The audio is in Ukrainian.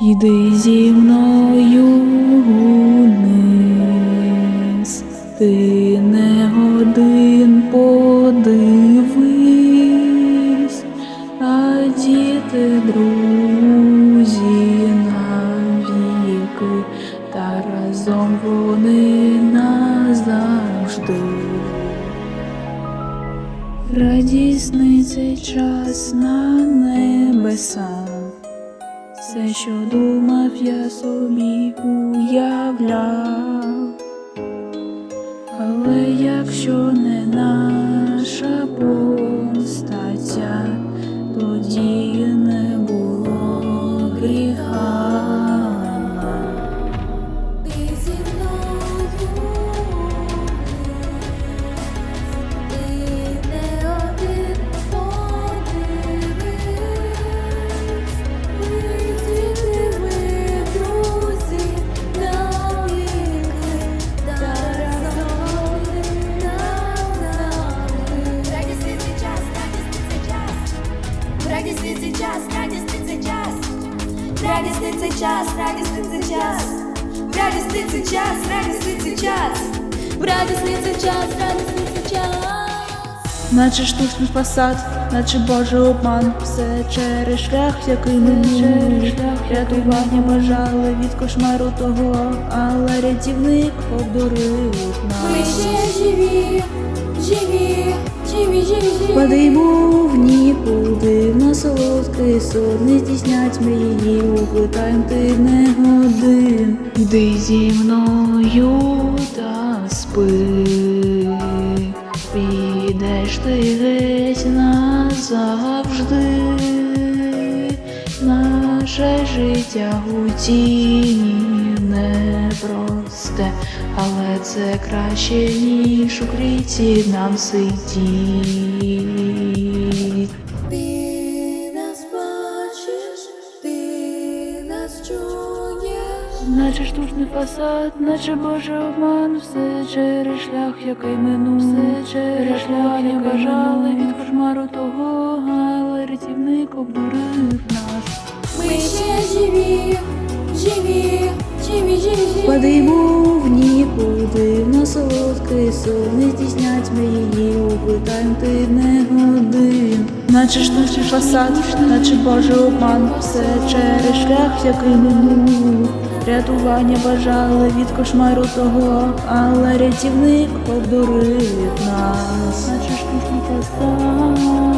Йди зі мною вниз, ти не один подивись, а діти друзі навіки, та разом вони назавжди. Радісний цей час на небесах. Все, що думав, я собі уявляв, але якщо не Радісний цей час, радісний цей час, радісний цей час, радісний цей час, радісний цей час, радісний цей час. Наче штучний фасад, наче божий обман, все через шлях, який ми рятування бажали від кошмару того, але рятівник обдурив Ми ще живі, живі, живі, живі, живі. Падай був нікуди, солодкий сон, не здійснять ми її, уплетаєм ти не один. Йди зі мною та спи, підеш ти геть назавжди. Наше життя у тіні непросте, але це краще, ніж у кріті нам сидіть. Наче штучний фасад, наче божий обман, все через шлях, який минув, все через шлях, не бажали від кошмару того, але рятівник обдурив нас. Ми ще живі, живі, живі, живі, живі. Падай був нікуди, на солодкий сон, не здійснять ми її, уплетаєм ти не один. Наче штучний фасад, наче божий обман, все через шлях, який минув. Рятування бажали від кошмару того, але рятівник обдурив нас. Наче штучний фасад.